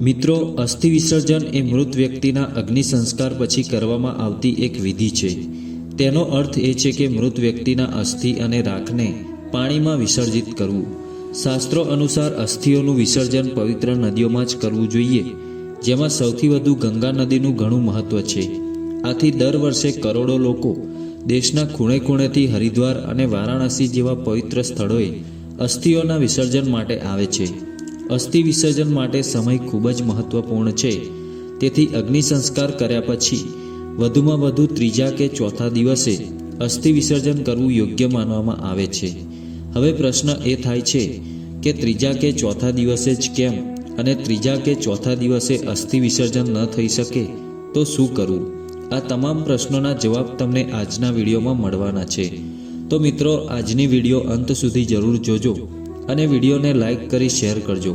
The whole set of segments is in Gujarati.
મિત્રો અસ્થિ વિસર્જન એ મૃત વ્યક્તિના અગ્નિ સંસ્કાર પછી કરવામાં આવતી એક વિધિ છે. તેનો અર્થ એ છે કે મૃત વ્યક્તિના અસ્થિ અને રાખને પાણીમાં વિસર્જિત કરવું. શાસ્ત્રો અનુસાર અસ્થિઓનું વિસર્જન પવિત્ર નદીઓમાં જ કરવું જોઈએ, જેમાં સૌથી વધુ ગંગા નદીનું ઘણું મહત્વ છે. આથી દર વર્ષે કરોડો લોકો દેશના ખૂણે ખૂણેથી હરિદ્વાર અને વારાણસી જેવા પવિત્ર સ્થળોએ અસ્થિઓના વિસર્જન માટે આવે છે. અસ્થિ વિસર્જન માટે સમય ખૂબ જ મહત્વપૂર્ણ છે. તેથી અગ્નિ સંસ્કાર કર્યા પછી, વધુમાં વધુ ત્રીજા કે ચોથા દિવસે અસ્થિ વિસર્જન કરવું યોગ્ય માનવામાં આવે છે. હવે પ્રશ્ન એ થાય છે કે ત્રીજા કે ચોથા દિવસે જ કેમ અને ત્રીજા કે ચોથા દિવસે અસ્થિ વિસર્જન ન થઈ શકે, તો શું કરવું? આ તમામ પ્રશ્નોના જવાબ તમને આજના વિડીયોમાં મળવાના છે. તો મિત્રો, આજની વીડિયો અંત સુધી જરૂર જોજો. અને વિડીયોને લાઇક કરી શેર કરજો.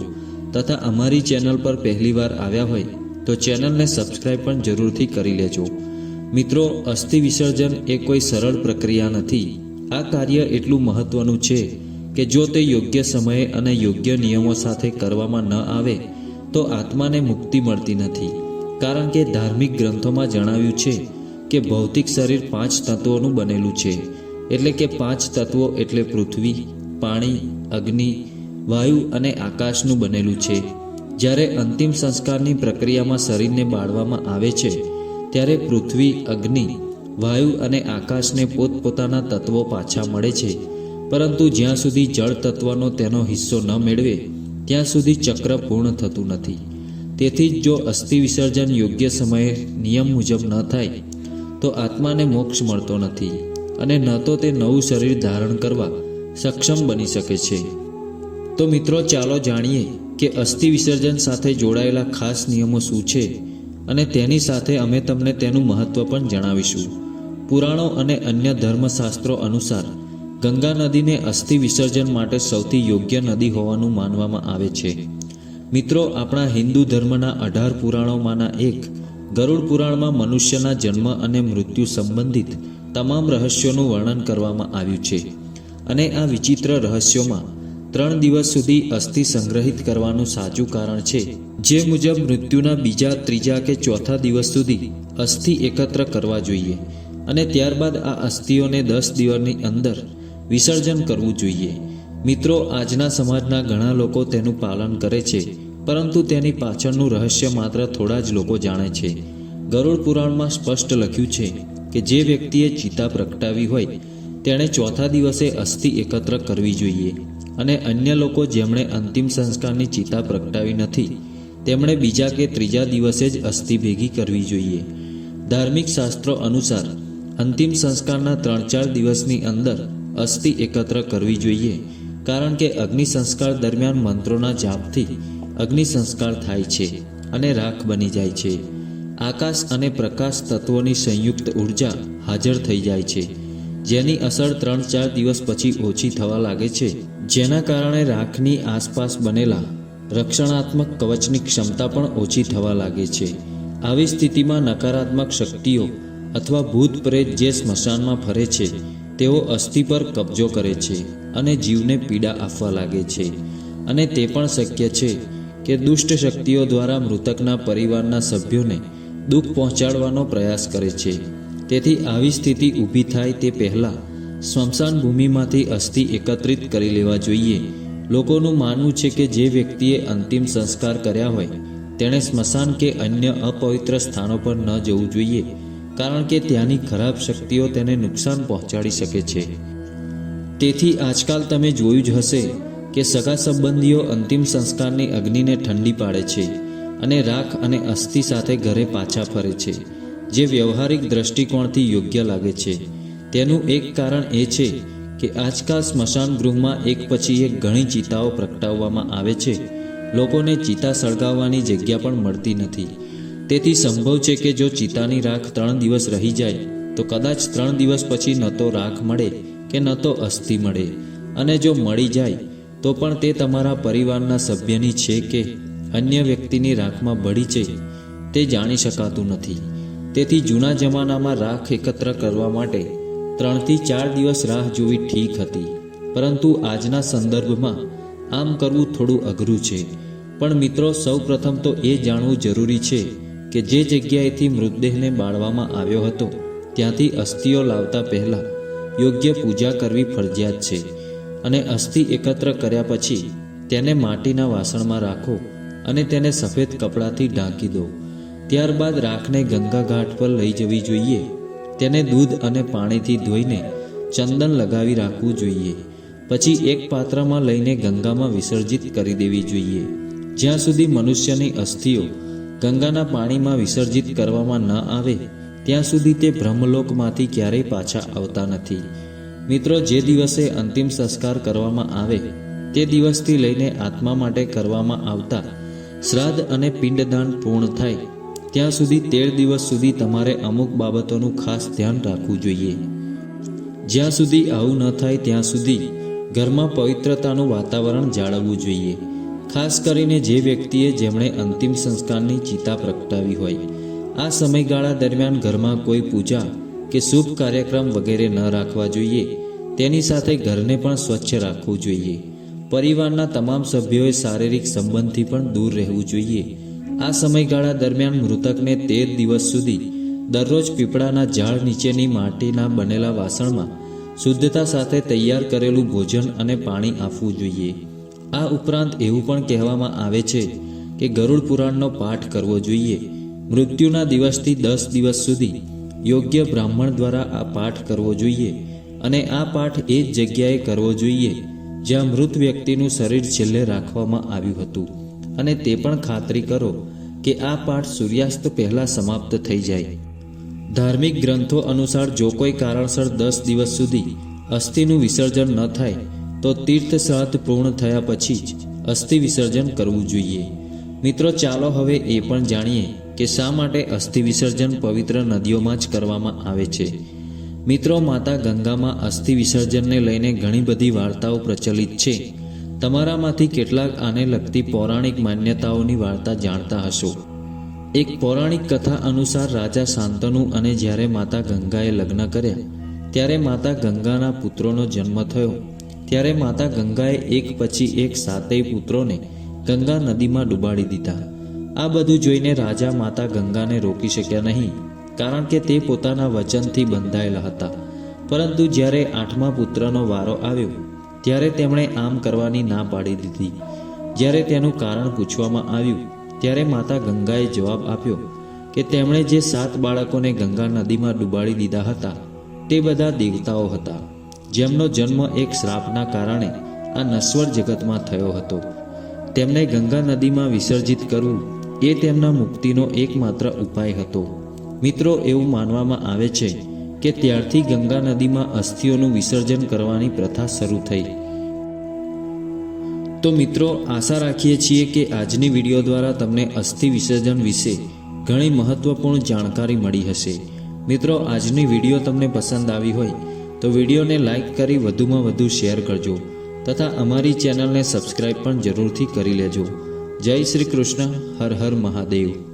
તથા અમારી ચેનલ પર પહેલીવાર આવ્યા હોય, તો ચેનલને સબસ્ક્રાઇબ પણ જરૂરથી કરી લેજો. મિત્રો, અસ્થિ વિસર્જન એ કોઈ સરળ પ્રક્રિયા નથી. આ કાર્ય એટલું મહત્વનું છે કે જો તે યોગ્ય સમયે અને યોગ્ય નિયમો સાથે કરવામાં ન આવે, તો આત્માને મુક્તિ મળતી નથી. કારણ કે ધાર્મિક ગ્રંથોમાં જણાવ્યું છે કે ભૌતિક શરીર પાંચ તત્વોનું બનેલું છે. એટલે કે પાંચ તત્વો એટલે પૃથ્વી, પાણી અગ્નિ, વાયુ અને આકાશનું બનેલું છે. જ્યારે અંતિમ સંસ્કારની પ્રક્રિયામાં શરીરને બાળવામાં આવે છે, ત્યારે પૃથ્વી, અગ્નિ, વાયુ અને આકાશને પોતપોતાના તત્વો પાછા મળે છે. પરંતુ જ્યાં સુધી જળ તત્વનો તેનો હિસ્સો ન મેળવે, ત્યાં સુધી ચક્ર પૂર્ણ થતું નથી. તેથી જ જો અસ્થિ વિસર્જન યોગ્ય સમયે નિયમ મુજબ ન થાય, તો આત્માને મોક્ષ મળતો નથી અને ન તો તે નવું શરીર ધારણ કરવા સક્ષમ બની શકે છે. તો મિત્રો, ચાલો જાણીએ કે અસ્થિ વિસર્જન સાથે જોડાયેલા ખાસ નિયમો શું છે અને તેની સાથે અમે તમને તેનું મહત્વ પણ જણાવીશું. પુરાણો અને અન્ય ધર્મશાસ્ત્રો અનુસાર, ગંગા નદીને અસ્થિ વિસર્જન માટે સૌથી યોગ્ય નદી હોવાનું માનવામાં આવે છે. મિત્રો, આપણા હિન્દુ ધર્મના અઢાર પુરાણોમાંના એક, ગરુડ પુરાણમાં મનુષ્યના જન્મ અને મૃત્યુ સંબંધિત તમામ રહસ્યોનું વર્ણન કરવામાં આવ્યું છે. અને આ વિચિત્ર રહસ્યોમાં ત્રણ દિવસ સુધી અસ્થિ સંગ્રહિત કરવાનું સાચું કારણ છે. જે મુજબ મૃત્યુના બીજા, ત્રીજા કે ચોથા દિવસ સુધી અસ્થિ એકત્ર કરવા જોઈએ અને ત્યારબાદ આ અસ્થિઓને દસ દિવસની અંદર વિસર્જન કરવું જોઈએ. મિત્રો, આજના સમાજના ઘણા લોકો તેનું પાલન કરે છે, પરંતુ તેની પાછળનું રહસ્ય માત્ર થોડા જ લોકો જાણે છે. ગરુડ પુરાણમાં સ્પષ્ટ લખ્યું છે કે જે વ્યક્તિએ ચિતા પ્રગટાવી હોય તેણે ચોથા દિવસે અસ્થિ એકત્ર કરવી જોઈએ અને અન્ય લોકો જેમણે અંતિમ સંસ્કારની ચિતા પ્રગટાવી નથી, તેમણે બીજા કે ત્રીજા દિવસે જ અસ્થિ ભેગી કરવી જોઈએ. ધાર્મિક શાસ્ત્રો અનુસાર, અંતિમ સંસ્કારના ત્રણ ચાર દિવસની અંદર અસ્થિ એકત્ર કરવી જોઈએ, કારણ કે અગ્નિ સંસ્કાર દરમિયાન મંત્રોના જાપથી અગ્નિ સંસ્કાર થાય છે અને રાખ બની જાય છે. આકાશ અને પ્રકાશ તત્વોની સંયુક્ત ઊર્જા હાજર થઈ જાય છે. જેની અસર ત્રણ ચાર દિવસ પછી ઓછી થવા લાગે છે. જેના કારણે રાખની આસપાસ બનેલા રક્ષણાત્મક કવચની ક્ષમતા પણ ઓછી થવા લાગે છે. આવી સ્થિતિમાં નકારાત્મક શક્તિઓ અથવા ભૂત પ્રેત જે સ્મશાનમાં ફરે છે, તેઓ અસ્થિ પર કબજો કરે છે અને જીવને પીડા આપવા લાગે છે. અને તે પણ શક્ય છે કે દુષ્ટ શક્તિઓ દ્વારા મૃતકના પરિવારના સભ્યોને દુઃખ પહોંચાડવાનો પ્રયાસ કરે છે. તેથી આવી સ્થિતિ ઊભી થાય તે પહેલાં સ્મશાન ભૂમિમાંથી અસ્થિ એકત્રિત કરી લેવા જોઈએ. લોકોનું માનવું છે કે જે વ્યક્તિએ અંતિમ સંસ્કાર કર્યા હોય, તેણે સ્મશાન કે અન્ય અપવિત્ર સ્થાનો પર ન જવું જોઈએ, કારણ કે ત્યાંની ખરાબ શક્તિઓ તેને નુકસાન પહોંચાડી શકે છે. તેથી આજકાલ તમે જોયું જ હશે કે સગા સંબંધીઓ અંતિમ સંસ્કારની અગ્નિને ઠંડી પાડે છે અને રાખ અને અસ્થિ સાથે ઘરે પાછા ફરે છે. જે વ્યવહારિક દ્રષ્ટિકોણથી યોગ્ય લાગે છે. તેનું એક કારણ એ છે કે આજકાલ સ્મશાન ગૃહમાં એક પછી એક ઘણી ચિતાઓ પ્રગટાવવામાં આવે છે. લોકોને ચિતા સળગાવવાની જગ્યા પણ મળતી નથી. તેથી સંભવ છે કે જો ચિતાની રાખ ત્રણ દિવસ રહી જાય, તો કદાચ ત્રણ દિવસ પછી ન તો રાખ મળે કે ન તો અસ્થિ મળે. અને જો મળી જાય, તો પણ તે તમારા પરિવારના સભ્યની છે કે અન્ય વ્યક્તિની રાખમાં બળી છે, તે જાણી શકાતું નથી. તેથી જૂના જમાનામાં રાખ એકત્ર કરવા માટે ત્રણથી ચાર દિવસ રાહ જોવી ઠીક હતી. પરંતુ આજના સંદર્ભમાં આમ કરવું થોડું અઘરું છે. પણ મિત્રો સૌ પ્રથમ તો એ જાણવું જરૂરી છે કે જે જગ્યાએથી મૃતદેહને બાળવામાં આવ્યો હતો, ત્યાંથી અસ્થિઓ લાવતા પહેલાં યોગ્ય પૂજા કરવી ફરજિયાત છે અને અસ્થિ એકત્ર કર્યા પછી તેને માટીના વાસણમાં રાખો અને તેને સફેદ કપડાથી ઢાંકી દો. ત્યારબાદ રાખને ગંગા ઘાટ પર લઈ જવી જોઈએ. તેને દૂધ અને પાણીથી ધોઈને ચંદન લગાવી રાખવું જોઈએ. પછી એક પાત્રમાં લઈને ગંગામાં વિસર્જિત કરી દેવી જોઈએ. જ્યાં સુધી મનુષ્યની અસ્થિઓ ગંગાના પાણીમાં વિસર્જિત કરવામાં ન આવે, ત્યાં સુધી તે બ્રહ્મલોકમાંથી ક્યારેય પાછા આવતા નથી. મિત્રો, જે દિવસે અંતિમ સંસ્કાર કરવામાં આવે, તે દિવસથી લઈને આત્મા માટે કરવામાં આવતા શ્રાદ્ધ અને પિંડદાન પૂર્ણ થાય. ત્યાં સુધી તેર દિવસ સુધી તમારે અમુક બાબતોનું ખાસ ધ્યાન રાખવું જોઈએ. જ્યાં સુધી આવું ન થાય ત્યાં સુધી ઘરમાં પવિત્રતાનું વાતાવરણ જાળવવું જોઈએ. ખાસ કરીને જે વ્યક્તિએ જેમણે અંતિમ સંસ્કારની ચિતા પ્રગટાવી હોય, આ સમયગાળા દરમિયાન ઘરમાં કોઈ પૂજા કે શુભ કાર્યક્રમ વગેરે ન રાખવા જોઈએ. તેની સાથે ઘરને પણ સ્વચ્છ રાખવું જોઈએ. પરિવારના તમામ સભ્યોએ શારીરિક સંબંધથી પણ દૂર રહેવું જોઈએ. આ સમયગાળા દરમિયાન મૃતકને તેર દિવસ સુધી દરરોજ પીપળાના ઝાડ નીચેની માટીના બનેલા વાસણમાં શુદ્ધતા સાથે તૈયાર કરેલું ભોજન અને પાણી આપવું જોઈએ. આ ઉપરાંત એવું પણ કહેવામાં આવે છે કે ગરુડ પુરાણનો પાઠ કરવો જોઈએ. મૃત્યુના દિવસથી દસ દિવસ સુધી યોગ્ય બ્રાહ્મણ દ્વારા આ પાઠ કરવો જોઈએ અને આ પાઠ એ જ જગ્યાએ કરવો જોઈએ જ્યાં મૃત વ્યક્તિનું શરીર છેલ્લે રાખવામાં આવ્યું હતું. અને તે પણ ખાતરી કરો કે આ પાઠ સૂર્યાસ્ત પહેલાં સમાપ્ત થઈ જાય. ધાર્મિક ગ્રંથો અનુસાર જો કોઈ કારણસર દસ દિવસ સુધી અસ્થિનું વિસર્જન ન થાય, તો તીર્થ શ્રાદ્ધ પૂર્ણ થયા પછી જ અસ્થિ વિસર્જન કરવું જોઈએ. મિત્રો, ચાલો હવે એ પણ જાણીએ કે શા માટે અસ્થિ વિસર્જન પવિત્ર નદીઓમાં જ કરવામાં આવે છે. મિત્રો, માતા ગંગામાં અસ્થિ વિસર્જનને લઈને ઘણી બધી વાર્તાઓ પ્રચલિત છે. તમારામાંથી કેટલાક આને લગતી પૌરાણિક માન્યતાઓની વાર્તા જાણતા હશો. એક પૌરાણિક કથા અનુસાર રાજા શાંતનુ અને જ્યારે માતા ગંગાએ લગ્ન કર્યા, ત્યારે માતા ગંગાના પુત્રોનો જન્મ થયો. ત્યારે માતા ગંગાએ એક પછી એક સાતેય પુત્રોને ગંગા નદીમાં ડૂબાડી દીધા. આ બધું જોઈને રાજા માતા ગંગાને રોકી શક્યા નહીં, કારણ કે તે પોતાના વચનથી બંધાયેલા હતા. પરંતુ જ્યારે આઠમા પુત્રનો વારો આવ્યો ત્યારે તેમણે આમ કરવાની ના પાડી દીધી. જ્યારે તેનું કારણ પૂછવામાં આવ્યું, ત્યારે માતા ગંગાએ જવાબ આપ્યો કે તેમણે જે સાત બાળકોને ગંગા નદીમાં ડૂબાડી દીધા હતા, તે બધા દેવતાઓ હતા. જેમનો જન્મ એક શ્રાપના કારણે આ નશ્વર જગતમાં થયો હતો. તેમને ગંગા નદીમાં વિસર્જિત કરવું એ તેમના મુક્તિનો એકમાત્ર ઉપાય હતો. મિત્રો, એવું માનવામાં આવે છે કે ત્યારથી ગંગા નદીમાં અસ્થિઓનું વિસર્જન કરવાની પ્રથા શરૂ થઈ. તો મિત્રો, આશા રાખીએ છીએ કે આજની વીડિયો દ્વારા તમને અસ્થિ વિસર્જન વિશે ઘણી મહત્વપૂર્ણ જાણકારી મળી હશે. મિત્રો, આજની વીડિયો તમને પસંદ આવી હોય તો વિડીયોને લાઇક કરી વધુમાં વધુ શેર કરજો તથા અમારી ચેનલને સબસ્ક્રાઈબ પણ જરૂરથી કરી લેજો. જય શ્રી કૃષ્ણ, હર હર મહાદેવ.